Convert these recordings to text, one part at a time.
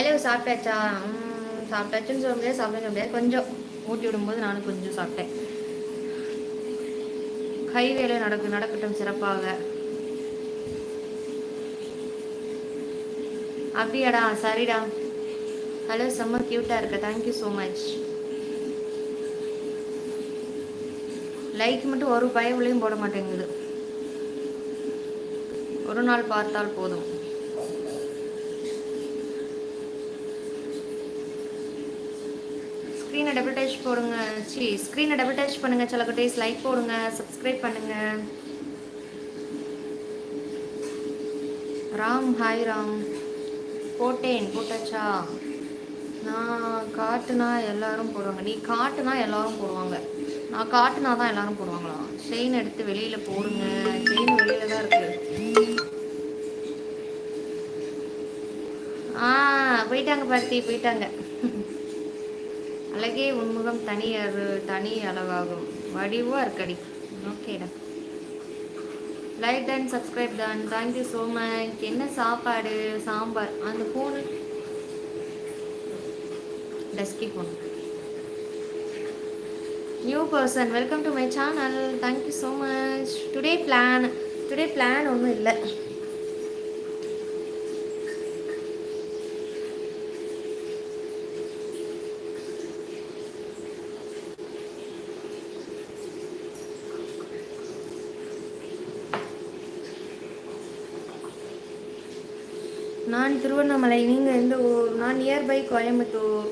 லைலவ் சாப்பிட்டாச்சா? சாப்பிட்டாச்சுன்னு சொல்ல முடியாது சாப்பிட முடியாது. கொஞ்சம். ஊட்டி விடும்போது நானும் கொஞ்சம் சாப்பிட்டேன். கை வேலை நடக்கு நடக்கட்டும் சிறப்பாக. அப்படியாடா சரிடா. ஹலோ செம்ம க்யூட்டாக இருக்க. தேங்க்யூ ஸோ மச் லைக் மட்டும் ஒரு பயவுலையும் போட மாட்டேங்குது. ஒரு நாள் பார்த்தால் போதும். ஸ்க்ரீனை டபுள் டச் போடுங்க. சி ஸ்க்ரீனை டபுள் டச் பண்ணுங்க சில குட்டீஸ் லைக் போடுங்க சப்ஸ்கிரைப் பண்ணுங்க. ராம் ஹாய் ராம். போட்டேன் போட்டாச்சா? நான் காட்டுனா எல்லாரும் போடுவாங்க. நீ காட்டுனா எல்லாரும் போடுவாங்க. நான் காட்டுனா தான் எல்லாரும் போடுவாங்களா? செயின் எடுத்து வெளியில போடுங்க. செயின் வெளியில தான் இருக்கு. ஆ போயிட்டாங்க பார்த்தி போயிட்டாங்க. அழகே உன்முகம் தனி அரு தனி அழகாகும் வடிவாக இருக்கடி ஓகேடா like done subscribe done thank you so much என்ன சாப்பாடு? சாம்பார். அந்த phone dusky phone new person welcome to my channel thank you so much today plan today plan ஒன்றும் இல்லை. நான் திருவண்ணாமலை நீங்கள் எந்த ஊர்? நான் nearby Coimbatore.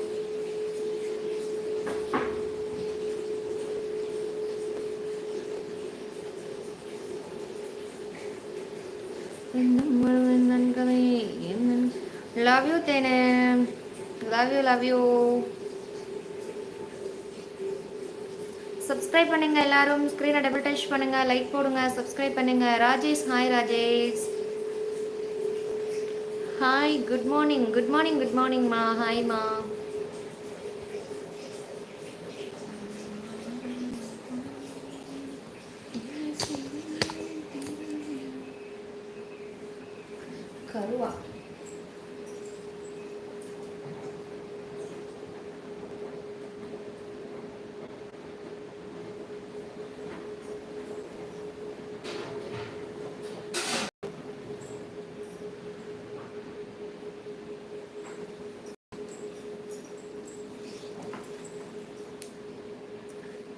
Love you Tene. Love you love you subscribe பண்ணுங்க எல்லாரும். ஸ்க்ரீனை டபுள் டச் பண்ணுங்க லைக் போடுங்க சப்ஸ்கிரைப் பண்ணுங்க. Rajesh hi Rajesh. Hi good morning good morning good morning மா ஹாய் மா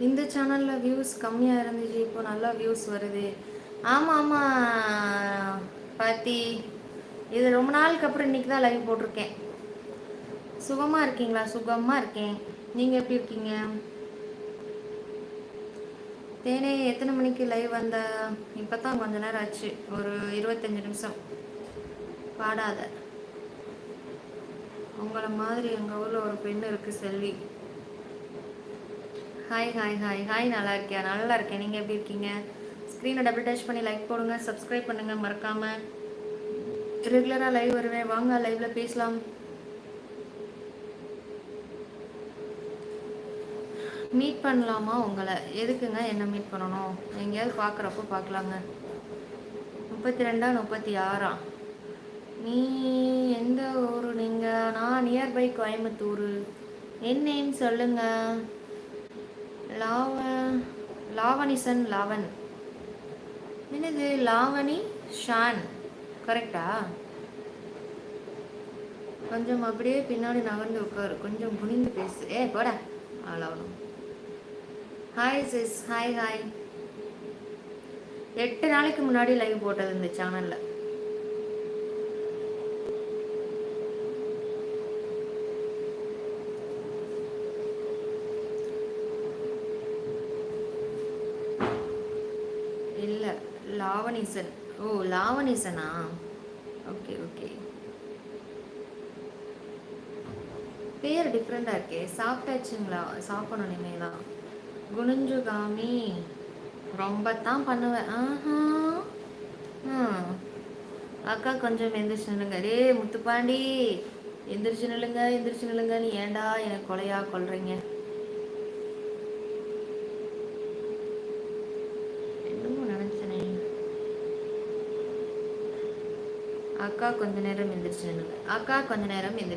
இந்த சேனலில் வியூஸ் கம்மியாக இருந்துச்சு இப்போ நல்லா வியூஸ் வருது. ஆமாம் ஆமாம் பாத்தி. இது ரொம்ப நாளுக்கு அப்புறம் இன்றைக்கி தான் லைவ் போட்டிருக்கேன். சுகமாக இருக்கீங்களா? சுகமாக இருக்கேன். நீங்கள் எப்படி இருக்கீங்க? தேனே எத்தனை மணிக்கு லைவ் வந்த? இப்போ தான் கொஞ்ச நேரம் ஆச்சு. ஒரு இருபத்தஞ்சி நிமிஷம். பாடாத. உங்களை மாதிரி எங்கள் ஊரில் ஒரு பெண் இருக்குது Selvi. Hi hi hi hi நல்லா இருக்கியா நல்லா இருக்கேன் நீங்கள் எப்படி இருக்கீங்க? ஸ்க்ரீனை டபுள் டச் பண்ணி லைக் போடுங்க சப்ஸ்கிரைப் பண்ணுங்கள் மறக்காமல் ரெகுலராக லைவ் வருவேன். வாங்க லைவில் பேசலாம். மீட் பண்ணலாமா உங்களை? எதுக்குங்க என்ன மீட் பண்ணணும்? எங்கேயாவது பார்க்குறப்போ பார்க்கலாங்க முப்பத்தி ரெண்டா முப்பத்தி ஆறா நீ எந்த ஊர்? நீங்கள் நான் நியர்பை கோயம்புத்தூர். என் நேம் சொல்லுங்கள் லாவ லாவணிசன் லாவன் என்னது? லாவணி ஷான். கரெக்டா கொஞ்சம் அப்படியே பின்னாடி நகர்ந்து உட்காரு. கொஞ்சம் குனிந்து பேசு. ஏ போட. லாவணம் ஹாய் சிஸ் ஹாய் ஹாய் எட்டு நாளைக்கு முன்னாடி லைவ் போட்டது இந்த சேனலில் இல்லை லாவணிசன். ஓ லாவணிசனா? Okay okay. பேர் டிஃப்ரெண்ட்டாக இருக்கே. சாப்பிட்டாச்சுங்களா? சாப்பிடணும் இனிமேல் தான் குணிஞ்சுகாமி. ரொம்ப தான் பண்ணுவேன். ஆஹா. ம் அக்கா கொஞ்சம் எந்திரிச்சு நில்லுங்க. டே முத்துப்பாண்டி. எந்திரிச்சு நில்லுங்க எந்திரிச்சு நில்லுங்க நீ ஏன்டா எனக்கு கொலையா கொல்றீங்க? அக்கா கொஞ்ச நேரம் எந்திரிச்சு அக்கா கொஞ்ச நேரம் எந்திரிச்சு